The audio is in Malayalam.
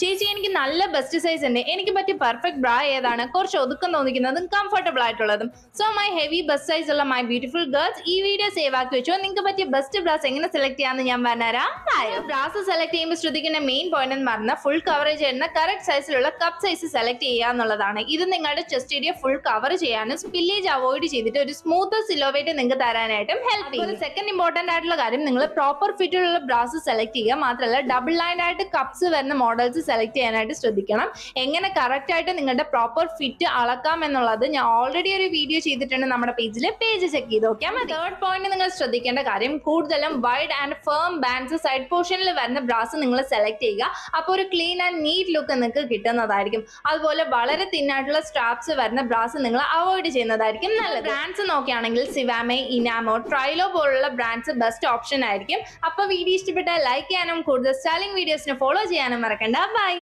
ചേച്ചി എനിക്ക് നല്ല ബെസ്റ്റ് സൈസ് ഉണ്ട്. എനിക്ക് പറ്റിയ പെർഫെക്റ്റ് ബ്രാ ഏതാണ്? കുറച്ച് ഒതുക്കം തോന്നിക്കുന്നതും കംഫർട്ടബിൾ ആയിട്ടുള്ളതും. So my heavy best size ഉള്ള മൈ ബ്യൂട്ടിഫുൾ ഗേൾസ് ഈ വീഡിയോ സേവ് ആക്കി വെച്ചോ. നിങ്ങൾക്ക് പറ്റിയ ബെസ്റ്റ് ബ്രാസ് എങ്ങനെ സെലക്ട് ചെയ്യാമെന്ന് ഞാൻ പറഞ്ഞുതരാം. ബ്രാസ് സെലക്ട് ചെയ്യുമ്പോൾ ശ്രദ്ധിക്കേണ്ട മെയിൻ പോയിന്റ് എന്ന് പറഞ്ഞാൽ ഫുൾ കവറേജ് എന്ന കറക്റ്റ് സൈസിലുള്ള കപ്പ് സൈസ് സെലക്ട് ചെയ്യുക എന്നുള്ളതാണ്. ഇത് നിങ്ങളുടെ ചെസ്റ്റ് ഏരിയ ഫുൾ കവർ ചെയ്യാനും സ്പില്ലേജ് അവോയ്ഡ് ചെയ്തിട്ട് ഒരു സ്മൂത്ത് സിലോവേറ്റ് നിങ്ങൾക്ക് തരാനായിട്ടും ഹെൽപ്പ് ചെയ്യും. സെക്കൻഡ് ഇമ്പോർട്ടന്റ് ആയിട്ടുള്ള കാര്യം നിങ്ങൾ പ്രോപ്പർ ഫിറ്റിലുള്ള ബ്രാസ് സെലക്ട് ചെയ്യുക. മാത്രമല്ല ഡബിൾ ലൈൻ ആയിട്ട് കപ്സ് വരുന്ന മോഡൽസ് സെലക്ട് ചെയ്യാനായിട്ട് ശ്രദ്ധിക്കണം. എങ്ങനെ കറക്റ്റ് ആയിട്ട് നിങ്ങളുടെ പ്രോപ്പർ ഫിറ്റ് അളക്കാം എന്നുള്ളത് ഞാൻ ഓൾറെഡി ഒരു വീഡിയോ ചെയ്തിട്ടുണ്ട് നമ്മുടെ പേജിൽ പേജ് ചെക്ക് ചെയ്ത് നോക്കിയാൽ മതി. തേർഡ് പോയിന്റ് നിങ്ങൾ ശ്രദ്ധിക്കേണ്ട കാര്യം കൂടുതലും wide and firm bands side പോർഷനിൽ വരുന്ന ബ്രാസ് നിങ്ങൾ സെലക്ട് ചെയ്യുക. അപ്പോൾ ഒരു ക്ലീൻ ആൻഡ് നീറ്റ് ലുക്ക് നിങ്ങൾക്ക് കിട്ടുന്നതായിരിക്കും. അതുപോലെ വളരെ തിന്നായിട്ടുള്ള സ്ട്രാപ്സ് വരുന്ന ബ്രാസ് നിങ്ങൾ അവോയ്ഡ് ചെയ്യുന്നതായിരിക്കും നല്ലത്. ബ്രാൻഡ്സ് നോക്കുകയാണെങ്കിൽ സിവാമെ ഇനാമോ ട്രൈലോ പോലുള്ള ബ്രാൻഡ്സ് ബെസ്റ്റ് ഓപ്ഷൻ ആയിരിക്കും. അപ്പോൾ വീഡിയോ ഇഷ്ടപ്പെട്ടാൽ ലൈക്ക് ചെയ്യാനും കൂടുതൽ സ്റ്റൈലിംഗ് വീഡിയോസിന് ഫോളോ ചെയ്യാനും മറക്കണ്ട. Bye.